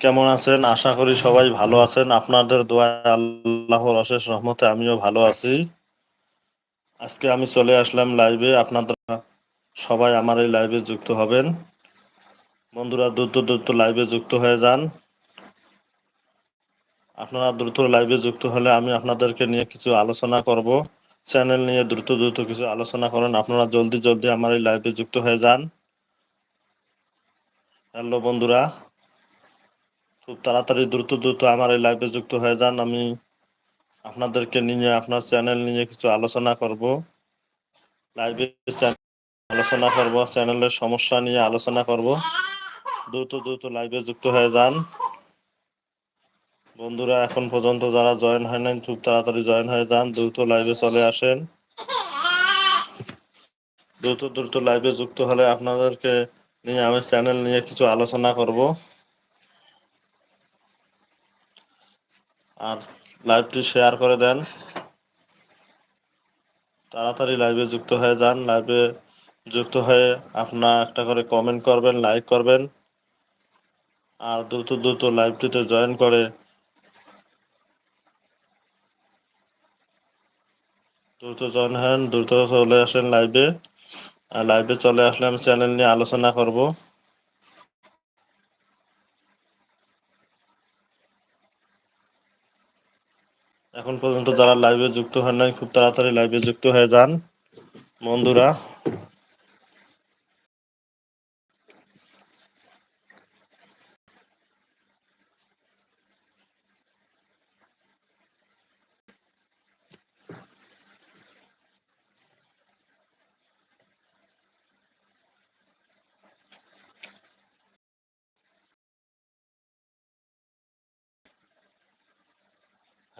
কেমন আছেন? আশা করি সবাই ভালো আছেন। আপনাদের দোয়ায় আল্লাহর অশেষ রহমতে আমিও ভালো আছি। আজকে আমি চলে আসলাম লাইভে। আপনারা সবাই আমার এই লাইভে যুক্ত হবেন। বন্ধুরা দ্রুত, দ্রুত লাইভে যুক্ত হয়ে যান। আপনারা দ্রুত লাইভে যুক্ত হলে আমি আপনাদেরকে নিয়ে কিছু আলোচনা করব। চ্যানেল নিয়ে দ্রুত, দ্রুত কিছু আলোচনা করেন। আপনারা জলদি, জলদি আমার এই লাইভে যুক্ত হয়ে যান। হ্যালো বন্ধুরা। খুব তাড়াতাড়ি দ্রুত, দ্রুত আমার এই লাইভে যুক্ত হয়ে যান। আমি আপনাদেরকে নিয়ে আপনার চ্যানেল নিয়ে কিছু আলোচনা করব। লাইভে আলোচনা করব, চ্যানেলের সমস্যা নিয়ে আলোচনা করব। দ্রুত, দ্রুত লাইভে যুক্ত হয়ে যান। বন্ধুরা এখন পর্যন্ত যারা জয়েন হয় নাই খুব তাড়াতাড়ি জয়েন হয়ে যান। দ্রুত লাইভে চলে আসেন। দ্রুত, দ্রুত লাইভে যুক্ত হলে আপনাদেরকে নিয়ে আমি চ্যানেল নিয়ে কিছু আলোচনা করব। আর লাইভটি শেয়ার করে দেন। তাড়াতাড়ি লাইভে যুক্ত হয়ে যান। লাইভে যুক্ত হয়ে আপনার একটা করে কমেন্ট করবেন, লাইক করবেন। আর দ্রুত, দ্রুত লাইভটিতে জয়েন করে দ্রুত জয়েন হন, দ্রুত চলে আসেন লাইভে। আর লাইভে চলে আসলে আমি চ্যানেল নিয়ে আলোচনা করব। এখন পর্যন্ত যারা লাইভে যুক্ত হন নাই খুব তাড়াতাড়ি লাইভে যুক্ত হয়ে যান বন্ধুরা।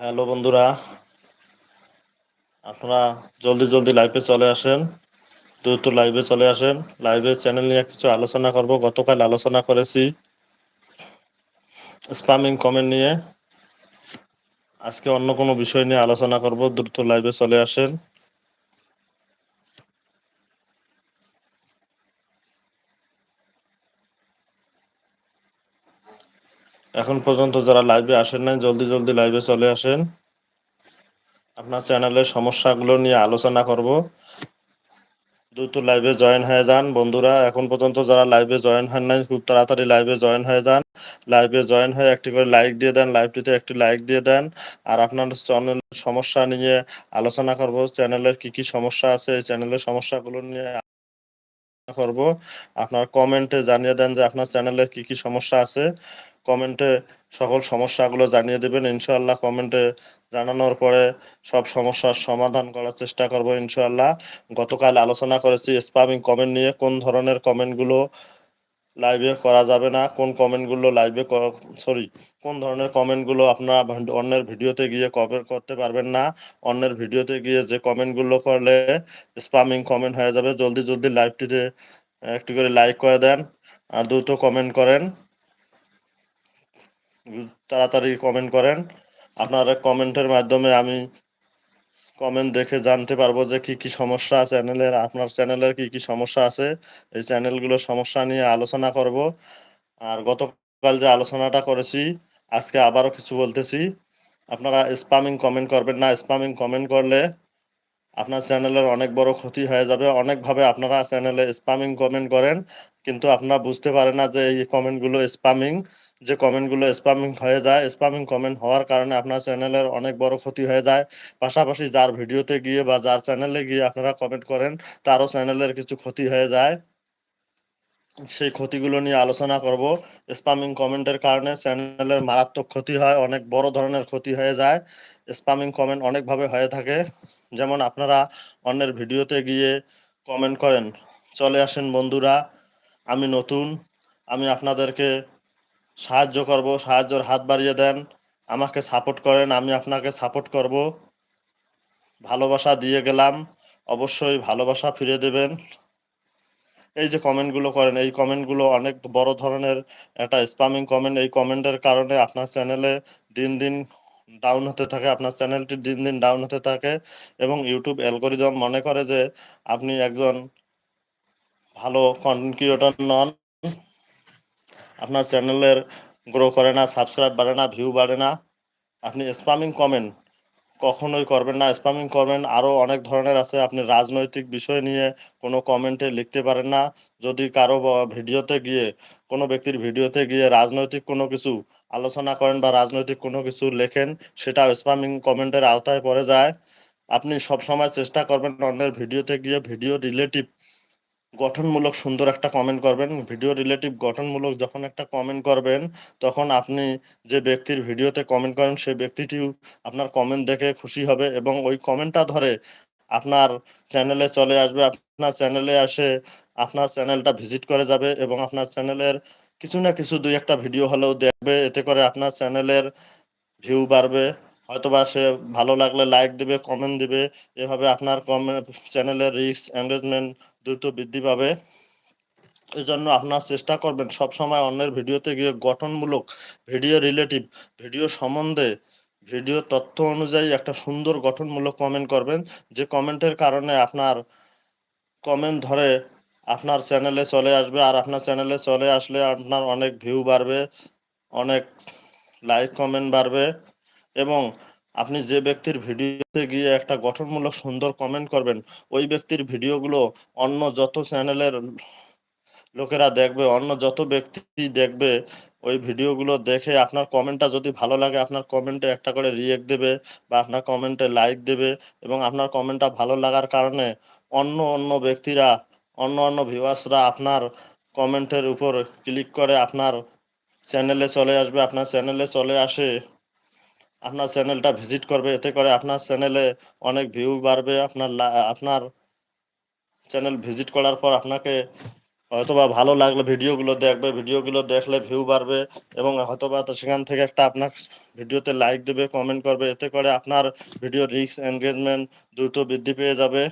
হ্যালো বন্ধুরা। আপনারা জলদি, জলদি লাইভে চলে আসেন। দ্রুত লাইভে চলে আসেন। লাইভে চ্যানেল নিয়ে কিছু আলোচনা করব। গতকাল আলোচনা করেছি স্পামিং কমেন্ট নিয়ে। আজকে অন্য কোনো বিষয় নিয়ে আলোচনা করব। দ্রুত লাইভে চলে আসেন। এখন পর্যন্ত যারা লাইভে আসেন নাই জলদি, জলদি লাইভে চলে আসেন। আপনার চ্যানেলের সমস্যাগুলো নিয়ে আলোচনা করব। দ্রুত লাইভে জয়েন হয়ে যান বন্ধুরা। এখন পর্যন্ত যারা লাইভে জয়েন হন নাই খুব তাড়াতাড়ি লাইভে জয়েন হয়ে যান। লাইভে জয়েন হয়ে একটি করে লাইক দিয়ে দেন। লাইভটিতে একটি লাইক দিয়ে দেন। আর আপনার চ্যানেলের সমস্যা নিয়ে আলোচনা করব। চ্যানেলের কি, কি সমস্যা আছে এই চ্যানেলের সমস্যাগুলো নিয়ে করব। আপনার কমেন্টে জানিয়ে দেন যে আপনার চ্যানেলের কি, কি সমস্যা আছে। কমেন্টে সকল সমস্যাগুলো জানিয়ে দেবেন। ইনশাআল্লাহ কমেন্টে জানানোর পরে সব সমস্যার সমাধান করার চেষ্টা করব ইনশাআল্লাহ। গতকাল আলোচনা করেছি স্পামিং কমেন্ট নিয়ে কোন ধরনের কমেন্টগুলো লাইভে করা যাবে না, কোন কমেন্টগুলো লাইভে সরি কোন ধরনের কমেন্টগুলো আপনারা অন্যের ভিডিওতে গিয়ে কমেন্ট করতে পারবেন না। অন্যের ভিডিওতে গিয়ে যে কমেন্টগুলো করলে স্পামিং কমেন্ট হয়ে যাবে। জলদি, জলদি লাইভটিতে একটি করে লাইক করে দেন। আর দ্রুত কমেন্ট করেন। তাড়াতাড়ি কমেন্ট করেন। আপনার কমেন্টের মাধ্যমে আমি কমেন্ট দেখে জানতে পারব যে কি, কি সমস্যা চ্যানেলের আপনার চ্যানেলের কি, কি সমস্যা আছে। এই চ্যানেলগুলোর সমস্যা নিয়ে আলোচনা করব। আর গতকাল যে আলোচনাটা করেছি আজকে আবারও কিছু বলতেছি। আপনারা স্পামিং কমেন্ট করবেন না। স্পামিং কমেন্ট করলে আপনার চ্যানেলের অনেক বড় ক্ষতি হয়ে যাবে। অনেকভাবে আপনারা চ্যানেলে স্পামিং কমেন্ট করেন। কিন্তু আপনারা বুঝতে পারেন না যে এই কমেন্টগুলো স্পামিং। যে কমেন্টগুলো স্পামিং হয়ে যায়, স্পামিং কমেন্ট হওয়ার কারণে আপনার চ্যানেলের অনেক বড় ক্ষতি হয়ে যায়। পাশাপাশি যার ভিডিওতে গিয়ে বা যার চ্যানেলে গিয়ে আপনারা কমেন্ট করেন তারও চ্যানেলের কিছু ক্ষতি হয়ে যায়। সেই ক্ষতিগুলো নিয়ে আলোচনা করব। স্পামিং কমেন্টের কারণে চ্যানেলের মারাত্মক ক্ষতি হয়। অনেক বড় ধরনের ক্ষতি হয়ে যায়। স্পামিং কমেন্ট অনেকভাবে হয়ে থাকে। যেমন আপনারা অন্যের ভিডিওতে গিয়ে কমেন্ট করেন। চলে আসেন বন্ধুরা। আমি নতুন। আমি আপনাদেরকে সাহায্য করব। সাহায্যের হাত বাড়িয়ে দেন। আমাকে সাপোর্ট করেন। আমি আপনাকে সাপোর্ট করব। ভালোবাসা দিয়ে গেলাম। অবশ্যই ভালোবাসা ফিরে দেবেন। এই যে কমেন্টগুলো করেন এই কমেন্টগুলো অনেক বড় ধরনের একটা স্পামিং কমেন্ট। এই কমেন্টের কারণে আপনার চ্যানেলে দিন, দিন ডাউন হতে থাকে। আপনার চ্যানেলটি দিন, দিন ডাউন হতে থাকে এবং ইউটিউব অ্যালগরিদম মনে করে যে আপনি একজন ভালো কনটেন্ট ক্রিয়েটর নন। আপনার চ্যানেলের গ্রো করে না সাবস্ক্রাইব বাড়ে না ভিউ বাড়ে না, আপনি স্পামিং কমেন্ট কখনোই করবেন না স্পামিং কমেন্ট আরও অনেক ধরনের আছে, আপনি রাজনৈতিক বিষয় নিয়ে কোনো কমেন্টে লিখতে পারেন না, যদি কারও ভিডিওতে গিয়ে, কোনো ব্যক্তির ভিডিওতে গিয়ে রাজনৈতিক কোনো কিছু আলোচনা করেন বা রাজনৈতিক কোনো কিছু লেখেন, সেটা স্পামিং কমেন্টের আওতায় পড়ে যায়। আপনি সবসময় চেষ্টা করবেন অন্যের ভিডিওতে গিয়ে, ভিডিও রিলেটিভ গঠনমূলক সুন্দর একটা কমেন্ট করবেন। ভিডিও রিলেটিভ গঠনমূলক যখন একটা কমেন্ট করবেন, তখন আপনি যে ব্যক্তির ভিডিওতে কমেন্ট করেন সেই ব্যক্তিটিও আপনার কমেন্ট দেখে খুশি হবে এবং ওই কমেন্টটা ধরে আপনার চ্যানেলে চলে আসবে, আপনার চ্যানেলে আসে আপনার চ্যানেলটা ভিজিট করে যাবে এবং আপনার চ্যানেলের কিছু না কিছু দুই একটা ভিডিও হলেও দেখবে, এতে করে আপনার চ্যানেলের ভিউ বাড়বে। হয়তোবা সে ভালো লাগলে লাইক দিবে কমেন্ট দিবে। এভাবে আপনার কমেন্ট চ্যানেলের রিস্ক এঙ্গেজমেন্ট দ্রুত বৃদ্ধি পাবে। এই জন্য আপনার চেষ্টা করবেন সবসময় অন্যের ভিডিওতে গিয়ে গঠনমূলক ভিডিও রিলেটিভ ভিডিও সম্বন্ধে ভিডিও তথ্য অনুযায়ী একটা সুন্দর গঠনমূলক কমেন্ট করবেন। যে কমেন্টের কারণে আপনার কমেন্ট ধরে আপনার চ্যানেলে চলে আসবে আর আপনার চ্যানেলে চলে আসলে আপনার অনেক ভিউ বাড়বে, অনেক লাইক কমেন্ট বাড়বে। এবং আপনি যে ব্যক্তির ভিডিওতে গিয়ে একটা গঠনমূলক সুন্দর কমেন্ট করবেন, ওই ব্যক্তির ভিডিওগুলো অন্য যত চ্যানেলের লোকেরা দেখবে, অন্য যত ব্যক্তি দেখবে, ওই ভিডিওগুলো দেখে আপনার কমেন্টটা যদি ভালো লাগে, আপনার কমেন্টে একটা করে রিয়েক্ট দেবে বা আপনার কমেন্টে লাইক দেবে এবং আপনার কমেন্টটা ভালো লাগার কারণে অন্য অন্য ব্যক্তিরা, অন্য অন্য ভিউয়ার্সরা আপনার কমেন্টের উপর ক্লিক করে আপনার চ্যানেলে চলে আসবে, আপনার চ্যানেলে চলে আসে আপনার চ্যানেলটা ভিজিট করবে। এতে করে আপনার চ্যানেলে অনেক ভিউ বাড়বে। আপনার আপনার চ্যানেল ভিজিট করার পর আপনাকে হয়তোবা ভালো লাগলে ভিডিওগুলো দেখবে। ভিডিওগুলো দেখলে ভিউ বাড়বে এবং হয়তোবা তো সেখান থেকে একটা আপনার ভিডিওতে লাইক দেবে কমেন্ট করবে। এতে করে আপনার ভিডিও রিক্স এনগেজমেন্ট দ্রুত বৃদ্ধি পেয়ে যাবে।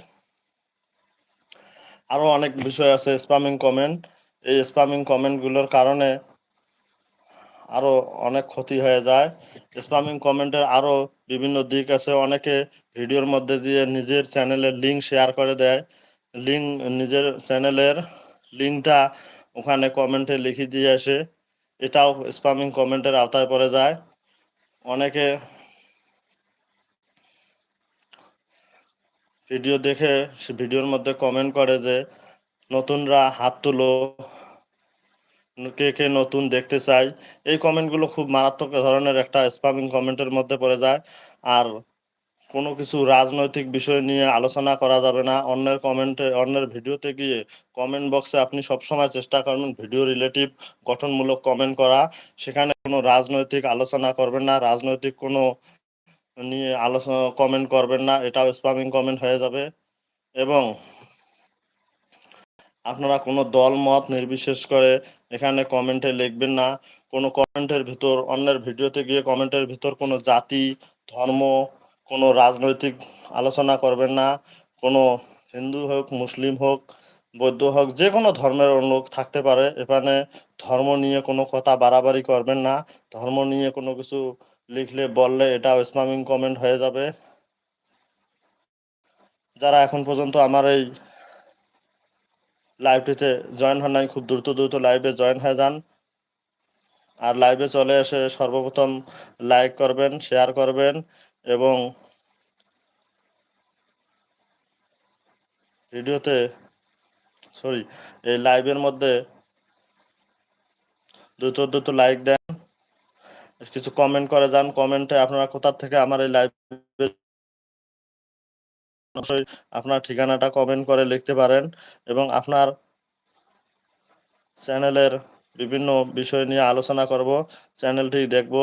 আরও অনেক বিষয় আছে স্পামিং কমেন্ট এই স্পামিং কমেন্টগুলোর কারণে আরও অনেক ক্ষতি হয়ে যায়। স্পামিং কমেন্টের আরও বিভিন্ন দিক আছে। অনেকে ভিডিওর মধ্যে দিয়ে নিজের চ্যানেলের লিঙ্ক শেয়ার করে দেয়। লিঙ্ক নিজের চ্যানেলের লিঙ্কটা ওখানে কমেন্টে লিখে দিয়ে আসে। এটাও স্পামিং কমেন্টের আওতায় পড়ে যায়। অনেকে ভিডিও দেখে ভিডিওর মধ্যে কমেন্ট করে যে, নতুনরা হাত তুলো। কে কে নতুন দেখতে চাই, এই কমেন্টগুলো খুব মারাত্মক ধরনের একটা স্পামিং কমেন্টের মধ্যে পড়ে যায়। আর কোনো কিছু রাজনৈতিক বিষয় নিয়ে আলোচনা করা যাবে না। অন্যের কমেন্টে, অন্যের ভিডিওতে গিয়ে কমেন্ট বক্সে আপনি সবসময় চেষ্টা করবেন ভিডিও রিলেটিভ গঠনমূলক কমেন্ট করা। সেখানে কোনো রাজনৈতিক আলোচনা করবেন না, রাজনৈতিক কোনো নিয়ে আলোচনা কমেন্ট করবেন না। এটাও স্পামিং কমেন্ট হয়ে যাবে। এবং আপনারা কোনো দল, মত নির্বিশেষ করে এখানে কমেন্টে লিখবেন না। কোনো কমেন্টের ভিতর, অন্যের ভিডিওতে গিয়ে কমেন্টের ভিতর কোনো জাতি, ধর্ম, কোনো রাজনৈতিক আলোচনা করবেন না। কোনো হিন্দু হোক, মুসলিম হোক, বৌদ্ধ হোক, যে কোনো ধর্মের লোক থাকতে পারে। এখানে ধর্ম নিয়ে কোনো কথা বাড়াবাড়ি করবেন না। ধর্ম নিয়ে কোনো কিছু লিখলে, বললে এটা স্পামিং কমেন্ট হয়ে যাবে। যারা এখন পর্যন্ত আমার এই লাইভটিতে জয়েন হন নাই, খুব দ্রুত দ্রুত লাইভে জয়েন হয়ে যান। আর লাইভে চলে এসে সর্বপ্রথম লাইক করবেন শেয়ার করবেন এবং ভিডিওতে সরি এই লাইভের মধ্যে দ্রুত দ্রুত লাইক দেন। কিছু কমেন্ট করে যান। কমেন্টে আপনারা কোথা থেকে আমার এই লাইভে অবশ্যই আপনার ঠিকানাটা কমেন্ট করে লিখতে পারেন এবং আপনার চ্যানেলের বিভিন্ন বিষয় নিয়ে আলোচনা করব, চ্যানেলটি দেখব।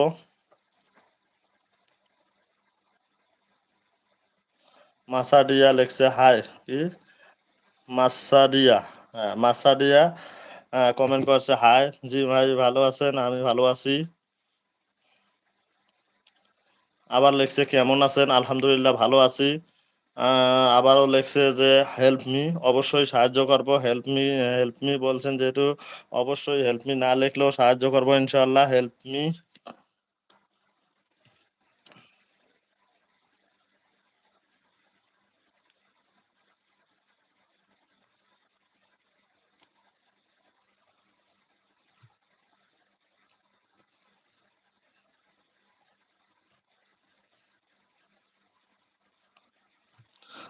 মাসাডিয়া লেখছে, হাই। কি? মাসাডিয়া হ্যাঁ মাসাডিয়া কমেন্ট করছে, হাই। জি ভাই, ভালো আছেন? আমি ভালো আছি। আবার লেখছে, কেমন আছেন? আলহামদুলিল্লাহ, ভালো আছি। আবারও লেখছে যে হেল্প মি অবশ্যই সাহায্য করব। হেল্প মি হেল্প মি বলছেন যেহেতু অবশ্যই হেল্প মি না লিখলেও সাহায্য করব ইনশাল্লাহ হেল্প মি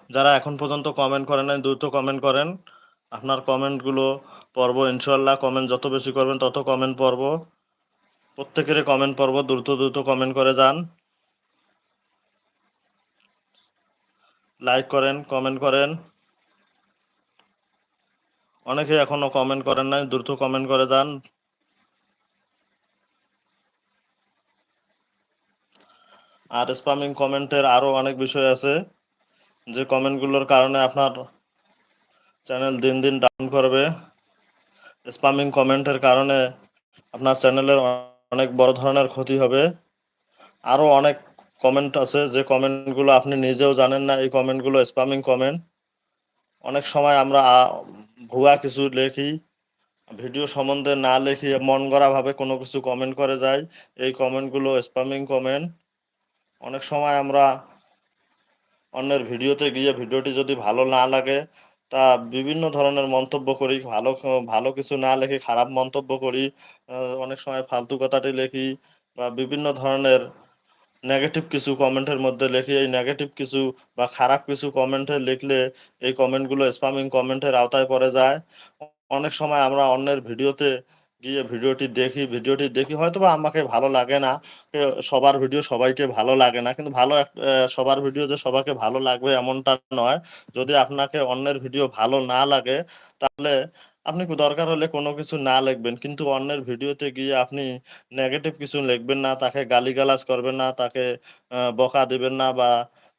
যারা এখন পর্যন্ত কমেন্ট করেন নাই, দ্রুত কমেন্ট করেন। আপনার কমেন্টগুলো পড়ব ইনশাল্লাহ কমেন্ট যত বেশি করবেন তত কমেন্ট পড়ব। প্রত্যেকেরই কমেন্ট পড়ব, দ্রুত দ্রুত কমেন্ট করে যান। লাইক করেন কমেন্ট করেন। অনেকে এখনও কমেন্ট করেন নাই, দ্রুত কমেন্ট করে যান। আর স্পামিং কমেন্টের আরও অনেক বিষয় আছে। যে কমেন্টগুলোর কারণে আপনার চ্যানেল দিন দিন ডাউন করবে স্পামিং কমেন্টের কারণে আপনার চ্যানেলের অনেক বড় ধরনের ক্ষতি হবে। আরও অনেক কমেন্ট আছে, যে কমেন্টগুলো আপনি নিজেও জানেন না, এই কমেন্টগুলো স্পামিং কমেন্ট অনেক সময় আমরা ভুয়া কিছু লেখি ভিডিও সম্বন্ধে না লেখি, মন গড়াভাবে কোনো কিছু কমেন্ট করে যাই, এই কমেন্টগুলো স্পামিং কমেন্ট অনেক সময় আমরা অন্যের ভিডিওতে গিয়ে ভিডিওটি যদি ভালো না লাগে, তা বিভিন্ন ধরনের মন্তব্য করি, ভালো ভালো কিছু না লেখে খারাপ মন্তব্য করি অনেক সময় ফালতু কথাটি লেখি বা বিভিন্ন ধরনের নেগেটিভ কিছু কমেন্টের মধ্যে লিখি। এই নেগেটিভ কিছু বা খারাপ কিছু কমেন্টে লিখলে এই কমেন্টগুলো স্পামিং কমেন্টের আওতায় পড়ে যায়। অনেক সময় আমরা অন্যের ভিডিওতে গিয়ে ভিডিওটি দেখি ভিডিওটি দেখি হয়তো বা আমাকে ভালো লাগে না সবার ভিডিও সবাইকে ভালো লাগে না, কিন্তু ভালো সবার ভিডিও যে সবাইকে ভালো লাগবে এমনটা নয়। যদি আপনাকে অন্যের ভিডিও ভালো না লাগে, তাহলে আপনি দরকার হলে কোনো কিছু না লিখবেন, কিন্তু অন্যের ভিডিওতে গিয়ে আপনি নেগেটিভ কিছু লিখবেন না, তাকে গালিগালাজ করবেন না, তাকে বকা দেবেন না বা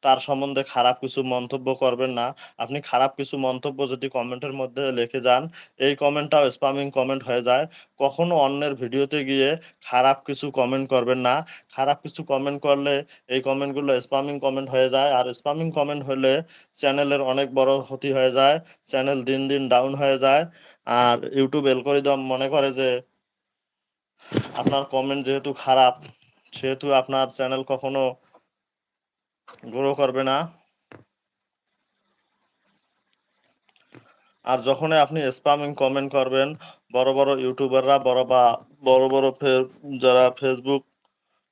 তার সম্বন্ধে খারাপ কিছু মন্তব্য করবেন না। আপনি খারাপ কিছু মন্তব্য যদি কমেন্টের মধ্যে লিখে যান, এই কমেন্টটাও স্পামিং কমেন্ট হয়ে যায়। কখনো অন্যের ভিডিওতে গিয়ে খারাপ কিছু কমেন্ট করবেন না। খারাপ কিছু কমেন্ট করলে এই কমেন্টগুলো স্পামিং কমেন্ট হয়ে যায়। আর স্পামিং কমেন্ট হলে চ্যানেলের অনেক বড় ক্ষতি হয়ে যায়। চ্যানেল দিন দিন ডাউন হয়ে যায়। আর ইউটিউব এলকোরিদম মনে করে যে আপনার কমেন্ট যেহেতু খারাপ, সেহেতু আপনার চ্যানেল কখনো গ্রো করবে না। আর যখন আপনি স্পামিং কমেন্ট করবেন, বড় বড় ইউটিউবাররা বড় বা বড় বড় যারা ফেসবুক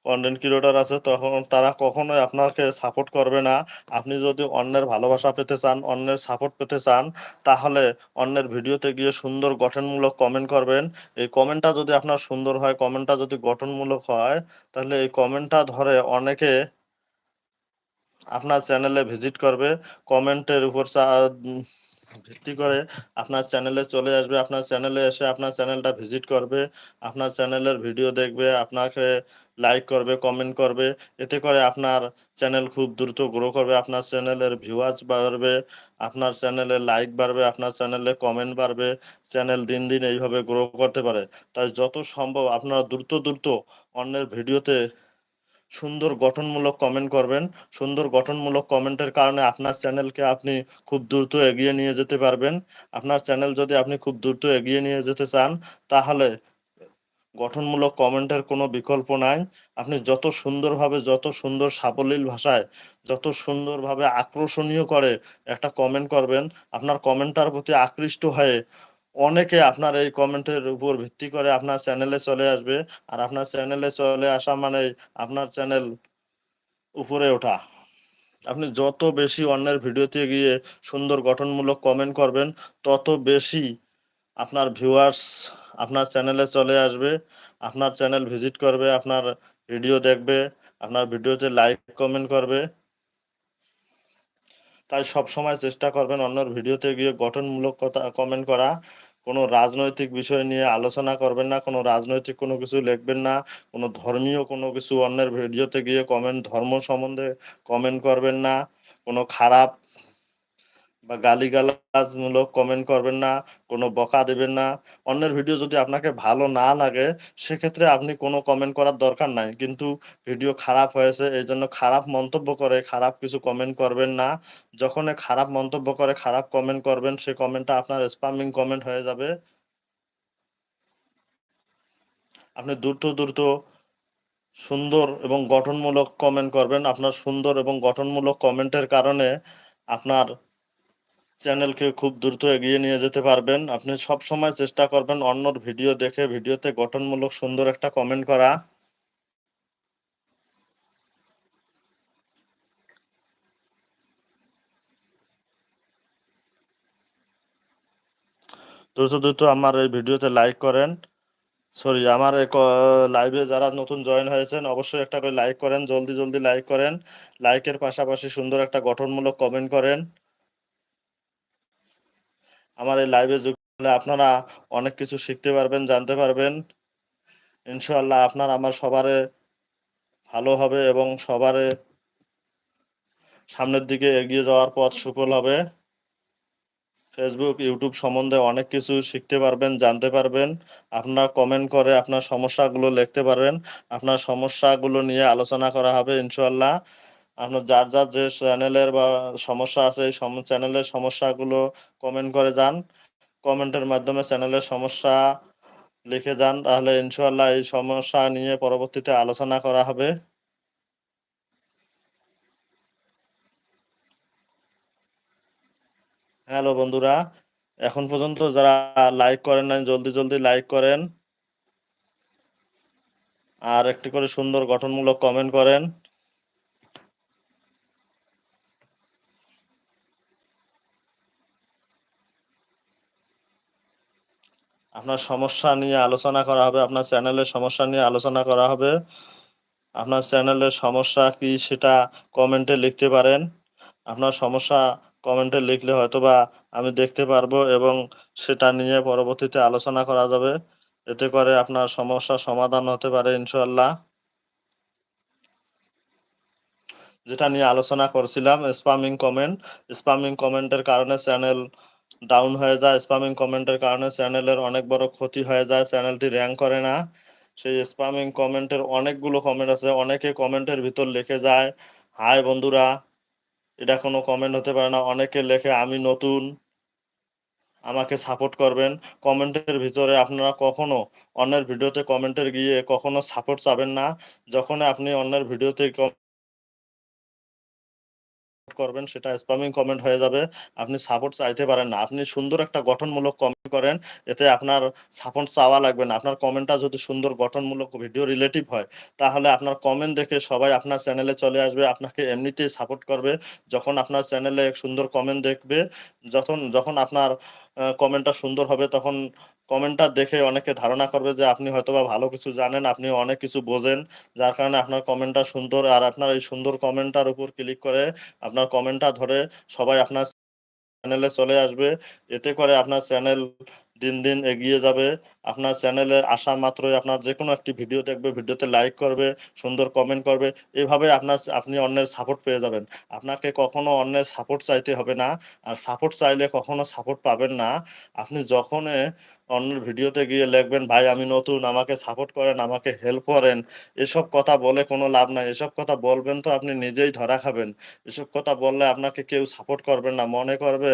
কন্টেন্ট ক্রিয়েটর আছে, তখন তারা কখনোই আপনাকে সাপোর্ট করবে না। আপনি যদি অন্যের ভালোবাসা পেতে চান, অন্যের সাপোর্ট পেতে চান, তাহলে অন্যের ভিডিওতে গিয়ে সুন্দর গঠনমূলক কমেন্ট করবেন। এই কমেন্টটা যদি আপনার সুন্দর হয় কমেন্টটা যদি গঠনমূলক হয়, তাহলে এই কমেন্টটা ধরে অনেকে আপনার চ্যানেলে ভিজিট করবে কমেন্টের উপর ভিত্তি করে আপনার চ্যানেলে চলে আসবে, আপনার চ্যানেলে এসে আপনার চ্যানেলটা ভিজিট করবে, আপনার চ্যানেলের ভিডিও দেখবে, আপনাকে লাইক করবে কমেন্ট করবে, এতে করে আপনার চ্যানেল খুব দ্রুত গ্রো করবে, আপনার চ্যানেলের ভিউয়ার্স বাড়বে, আপনার চ্যানেলে লাইক বাড়বে, আপনার চ্যানেলে কমেন্ট বাড়বে চ্যানেল দিন দিন এইভাবে গ্রো করতে পারে। তাই যত সম্ভব আপনারা দ্রুত দ্রুত অন্যের ভিডিওতে সুন্দর গঠনমূলক কমেন্ট করবেন। সুন্দর গঠনমূলক কমেন্টের কারণে আপনার চ্যানেলকে আপনি খুব দ্রুত এগিয়ে নিয়ে যেতে পারবেন। আপনার চ্যানেল যদি আপনি খুব দ্রুত এগিয়ে নিয়ে যেতে চান, তাহলে গঠনমূলক কমেন্টের কোনো বিকল্প নাই। আপনি যত সুন্দরভাবে, যত সুন্দর সাবলীল ভাষায়, যত সুন্দরভাবে আকর্ষণীয় করে একটা কমেন্ট করবেন, আপনার কমেন্টটার প্রতি আকৃষ্ট হয়ে অনেকে আপনার এই কমেন্টের উপর ভিত্তি করে আপনার চ্যানেলে চলে আসবে। আর আপনার চ্যানেলে চলে আসা মানে আপনার চ্যানেল উপরে ওঠা। আপনি যত বেশি অন্যের ভিডিওতে গিয়ে সুন্দর গঠনমূলক কমেন্ট করবেন, তত বেশি আপনার ভিউয়ার্স আপনার চ্যানেলে চলে আসবে, আপনার চ্যানেল ভিজিট করবে, আপনার ভিডিও দেখবে, আপনার ভিডিওতে লাইক কমেন্ট করবে। তাই সব সময় চেষ্টা করবেন অন্যর ভিডিওতে গিয়ে গঠনমূলক কথা কমেন্ট করা। কোনো রাজনৈতিক বিষয় নিয়ে আলোচনা করবেন না, কোনো রাজনৈতিক কোনো কিছু লিখবেন না, কোনো ধর্মীয় কোনো কিছু অন্যের ভিডিওতে গিয়ে কমেন্ট ধর্ম সম্বন্ধে কমেন্ট করবেন না, কোনো খারাপ বা গালিগালাজমূলক কমেন্ট করবেন না, কোনো বকা দেবেন না। অন্যের ভিডিও যদি আপনাকে ভালো না লাগে, সেক্ষেত্রে আপনি কোনো কমেন্ট করার দরকার নাই। কিন্তু ভিডিও খারাপ হয়েছে এই জন্য খারাপ মন্তব্য করে খারাপ কিছু কমেন্ট করবেন না। যখন খারাপ মন্তব্য করে খারাপ কমেন্ট করবেন, সে কমেন্টটা আপনার স্পামিং কমেন্ট হয়ে যাবে। আপনি দ্রুত দ্রুত সুন্দর এবং গঠনমূলক কমেন্ট করবেন। আপনার সুন্দর এবং গঠনমূলক কমেন্টের কারণে আপনার চ্যানেলকে খুব দ্রুত এগিয়ে নিয়ে যেতে পারবেন। আপনি সব সময় চেষ্টা করবেন অন্যর ভিডিও দেখে ভিডিওতে গঠনমূলক সুন্দর একটা কমেন্ট করা। দ্রুত দ্রুত আমার এই ভিডিওতে লাইক করেন। সরি আমার লাইভে যারা নতুন জয়েন হয়েছেন, অবশ্যই একটা করে লাইক করেন, জলদি জলদি লাইক করেন। লাইকের পাশাপাশি সুন্দর একটা গঠনমূলক কমেন্ট করেন। আমার এই লাইভে যুক্ত হলে আপনারা অনেক কিছু শিখতে পারবেন, জানতে পারবেন। ইনশাআল্লাহ আপনার আমার সবারে ভালো হবে এবং সবারে সামনের দিকে এগিয়ে যাওয়ার পথ সুফল হবে। ফেসবুক, ইউটিউব সম্বন্ধে অনেক কিছু শিখতে পারবেন, জানতে পারবেন। আপনারা কমেন্ট করে আপনার সমস্যাগুলো লিখতে পারবেন আপনার সমস্যাগুলো নিয়ে আলোচনা করা হবে ইনশাআল্লাহ। আপনার যার, যার যে চ্যানেলের বা সমস্যা আছে চ্যানেলের সমস্যাগুলো কমেন্ট করে যান। কমেন্টের মাধ্যমে চ্যানেলের সমস্যা লিখে যান। তাহলে ইনশাআল্লাহ এই সমস্যা নিয়ে পরবর্তীতে আলোচনা করা হবে। হ্যালো বন্ধুরা, এখন পর্যন্ত যারা লাইক করেন নাই জলদি, জলদি লাইক করেন। আর একটি করে সুন্দর গঠনমূলক কমেন্ট করেন। আপনার সমস্যা নিয়ে আলোচনা করা হবে। আপনার চ্যানেলের সমস্যা নিয়ে আলোচনা করা হবে। আপনার চ্যানেলের সমস্যা কি সেটা কমেন্টে লিখতে পারেন। আপনার সমস্যা কমেন্টে লিখলে হয়তোবা আমি দেখতে পারব এবং সেটা নিয়ে পরবর্তীতে আলোচনা করা যাবে। এতে করে আপনার সমস্যার সমাধান হতে পারে ইনশাল্লাহ যেটা নিয়ে আলোচনা করছিলাম স্পামিং কমেন্ট। স্পামিং কমেন্টের কারণে চ্যানেল ডাউন হয়ে যায়। স্পামিং কমেন্টের কারণে চ্যানেলের অনেক বড় ক্ষতি হয়ে যায়। চ্যানেলটি র্যাঙ্ক করে না। সেই স্পামিং কমেন্টের অনেকগুলো কমেন্ট আছে। অনেকে কমেন্টের ভিতর লিখে যায়, "হাই বন্ধুরা" এটা কোনো কমেন্ট হতে পারে না। অনেকে লেখে, "আমি নতুন" আমাকে সাপোর্ট করবেন। কমেন্টের ভিতরে আপনারা কখনো অন্যের ভিডিওতে কমেন্টের গিয়ে কখনো সাপোর্ট চাবেন না। যখনই আপনি অন্যের ভিডিওতে করবেন সেটা স্পামিং কমেন্ট হয়ে যাবে। আপনি সাপোর্ট চাইতে পারেন না। আপনি সুন্দর একটা গঠনমূলক কমেন্ট করেন। এতে আপনার সাপোর্ট চাওয়া লাগবে না। আপনার কমেন্টটা যদি সুন্দর গঠনমূলক ভিডিও রিলেটিভ হয়, তাহলে আপনার কমেন্ট দেখে সবাই আপনার চ্যানেলে চলে আসবে। আপনাকে এমনিতেই সাপোর্ট করবে। যখন আপনার চ্যানেলে সুন্দর কমেন্ট দেখবে, যখন যখন আপনার কমেন্টটা সুন্দর হবে তখন কমেন্টটা দেখে অনেকে ধারণা করবে যে আপনি হয়তোবা ভালো কিছু জানেন, আপনি অনেক কিছু বোঝেন। যার কারণে আপনার কমেন্টটা সুন্দর আর আপনার এই সুন্দর কমেন্টটার উপর ক্লিক করে আপনার কমেন্টটা ধরে সবাই আপনার চ্যানেলে চলে আসবে। এতে করে আপনার চ্যানেল দিন, দিন এগিয়ে যাবে। আপনার চ্যানেলে আসা মাত্রই আপনার যে কোনো একটি ভিডিও দেখবে, ভিডিওতে লাইক করবে, সুন্দর কমেন্ট করবে। এভাবে আপনার আপনি অন্যের সাপোর্ট পেয়ে যাবেন। আপনাকে কখনো অন্যের সাপোর্ট চাইতে হবে না। আর সাপোর্ট চাইলে কখনো সাপোর্ট পাবেন না। আপনি যখনই অন্যের ভিডিওতে গিয়ে লিখবেন, "ভাই আমি নতুন, আমাকে সাপোর্ট করেন, আমাকে হেল্প করেন।" এসব কথা বলে কোনো লাভ নাই। এসব কথা বলবেন তো আপনি নিজেই ধরা খাবেন। এসব কথা বললে আপনাকে কেউ সাপোর্ট করবেন না। মনে করবে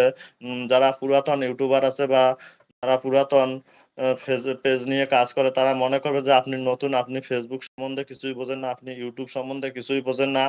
যারা পুরাতন ইউটিউবার আছে বা যারা পুরাতন পেজ নিয়ে কাজ করে তারা মনে করবে যে আপনি নতুন, আপনি ফেসবুক সম্বন্ধে কিছুই বোঝেন না, আপনি ইউটিউব সম্বন্ধে কিছুই বোঝেন না।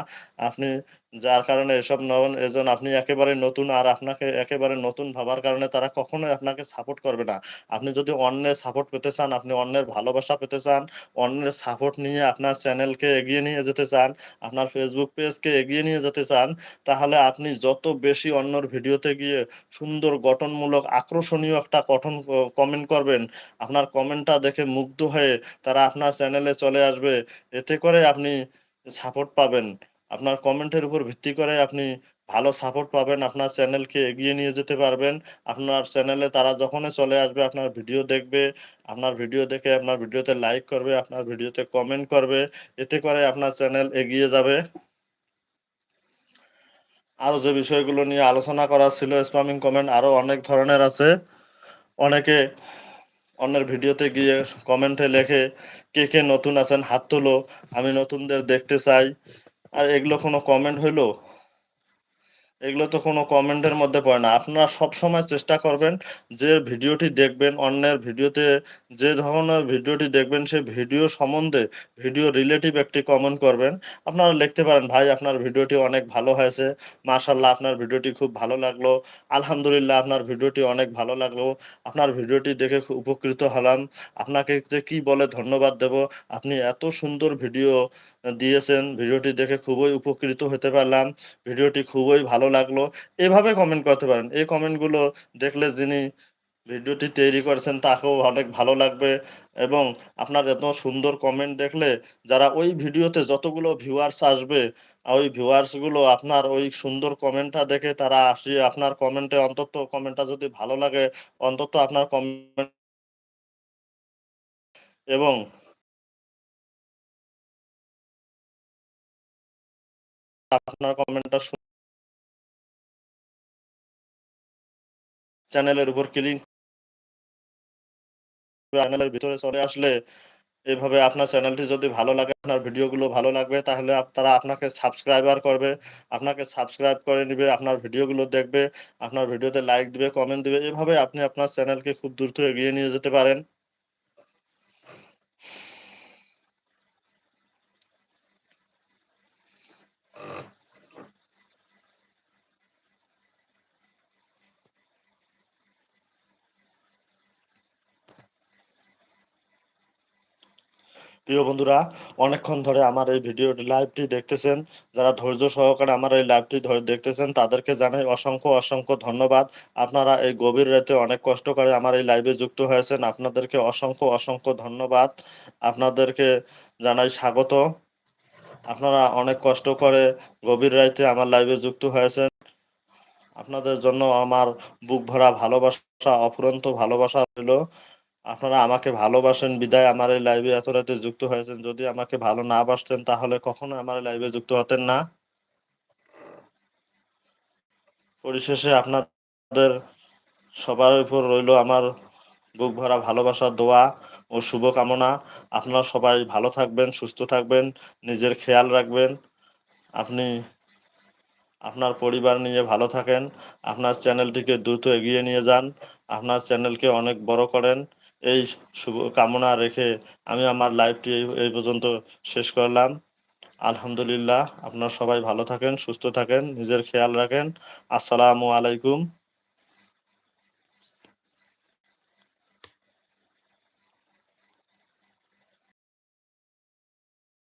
আপনি যার কারণে এসব নন এজন আপনি একেবারে নতুন আর আপনাকে একেবারে নতুন ভাবার কারণে তারা কখনোই আপনাকে সাপোর্ট করবে না। আপনি যদি অন্যের সাপোর্ট পেতে চান, আপনি অন্যের ভালোবাসা পেতে চান, অন্যের সাপোর্ট নিয়ে আপনার চ্যানেলকে এগিয়ে নিয়ে যেতে চান, আপনার ফেসবুক পেজকে এগিয়ে নিয়ে যেতে চান, তাহলে আপনি যত বেশি অন্যর ভিডিওতে গিয়ে সুন্দর গঠনমূলক আকর্ষণীয় একটা কঠন কমেন্ট করবেন, আপনার কমেন্টটা দেখে মুগ্ধ হয়ে তারা আপনার চ্যানেলে চলে আসবে। এতে করে আপনি সাপোর্ট পাবেন। আপনার কমেন্টের উপর ভিত্তি করে আপনি ভালো সাপোর্ট পাবেন। আপনার চ্যানেলকে এগিয়ে নিয়ে যেতে পারবেন। আপনার চ্যানেলে তারা যখনই চলে আসবে আপনার ভিডিও দেখবে, আপনার ভিডিও দেখে আপনার ভিডিওতে লাইক করবে, আপনার ভিডিওতে কমেন্ট করবে। এতে করে আপনার চ্যানেল এগিয়ে যাবে। আরও যে বিষয়গুলো নিয়ে আলোচনা করার ছিল স্পামিং কমেন্ট আরও অনেক ধরনের আছে। অনেকে অন্যের ভিডিওতে গিয়ে কমেন্টে লেখে, "কে, কে নতুন আছেন হাত তোলো, আমি নতুনদের দেখতে চাই।" আর এগুলো কোনো কমেন্ট হইল? এগুলো তো কোনো কমেন্টের মধ্যে পড়ে না। আপনারা সবসময় চেষ্টা করবেন যে ভিডিওটি দেখবেন, অন্যের ভিডিওতে যে ধরনের ভিডিওটি দেখবেন সেই ভিডিও সম্বন্ধে ভিডিও রিলেটিভ একটি কমেন্ট করবেন। আপনারা লিখতে পারেন, "ভাই আপনার ভিডিওটি অনেক ভালো হয়েছে। মাশাআল্লাহ আপনার ভিডিওটি খুব ভালো লাগল। আলহামদুলিল্লাহ আপনার ভিডিওটি অনেক ভালো লাগল। আপনার ভিডিওটি দেখে খুব উপকৃত হলাম। আপনাকে যে কি বলে ধন্যবাদ দেব। আপনি এত সুন্দর ভিডিও দিয়েছেন। ভিডিওটি দেখে খুবই উপকৃত হতে পারলাম। ভিডিওটি খুবই ভালো লাগল।" এভাবে কমেন্ট করতে পারেন। এই কমেন্টগুলো দেখলে যিনি ভিডিওটি তৈরি করেছেন, তাকেও অনেক ভালো লাগবে এবং আপনার এত সুন্দর কমেন্ট দেখলে যারা ওই ভিডিওতে যতগুলো ভিউয়ার্স আসবে ওই ভিউয়ার্সগুলো আপনার ওই সুন্দর কমেন্টটা দেখে তারা আসি, আপনার কমেন্টে অন্তত কমেন্টটা যদি ভালো লাগে, অন্তত আপনার কমেন্ট এবং আপনার কমেন্টটা চ্যানেলের উপর ক্লিক চ্যানেলের ভিতরে চলে আসলে এভাবে আপনার চ্যানেলটি যদি ভালো লাগে, আপনার ভিডিওগুলো ভালো লাগবে, তাহলে তারা আপনাকে সাবস্ক্রাইবার করবে। আপনাকে সাবস্ক্রাইব করে নিবে, আপনার ভিডিওগুলো দেখবে, আপনার ভিডিওতে লাইক দিবে কমেন্ট দিবে। এভাবে আপনি আপনার চ্যানেলকে খুব দ্রুত এগিয়ে নিয়ে যেতে পারেন। প্রিয় বন্ধুরা, অনেকক্ষণ ধরে আমার এই ভিডিওটি লাইভটি দেখতেছেন। যারা ধৈর্য সহকারে আমার এই লাইভটি দেখতেছেন, তাদেরকে জানাই অসংখ্য অসংখ্য ধন্যবাদ। আপনারা এই গভীর রাতে অনেক কষ্ট করে আমার এই লাইভে যুক্ত হয়েছেন। আপনাদেরকে অসংখ্য অসংখ্য ধন্যবাদ। আপনাদেরকে জানাই স্বাগত। আপনারা অনেক কষ্ট করে গভীর রাতে আমার লাইভে যুক্ত হয়েছেন। আপনাদের জন্য আমার বুক ভরা ভালোবাসা, অফুরন্ত ভালোবাসা রইল আপনারা আমাকে ভালোবাসেন। বিদায়, আমার এই লাইভে এত রাতে যুক্ত হয়েছেন। যদি আমাকে ভালো না বাসতেন, তাহলে কখনো আমার লাইভে যুক্ত হতেন না। পরিশেষে আপনাদের সবার উপর রইল আমার বুক ভরা ভালোবাসা, দোয়া ও শুভকামনা। আপনারা সবাই ভালো থাকবেন, সুস্থ থাকবেন, নিজের খেয়াল রাখবেন। আপনি, আপনার পরিবার নিয়ে ভালো থাকেন। আপনার চ্যানেলটিকে দ্রুত এগিয়ে নিয়ে যান। আপনার চ্যানেলকে অনেক বড় করেন। এই শুভ কামনা রেখে আমি আমার লাইভটি এই পর্যন্ত শেষ করলাম। আলহামদুলিল্লাহ, আপনারা সবাই ভালো থাকেন, সুস্থ থাকেন, নিজের খেয়াল রাখেন। আসসালামু আলাইকুম।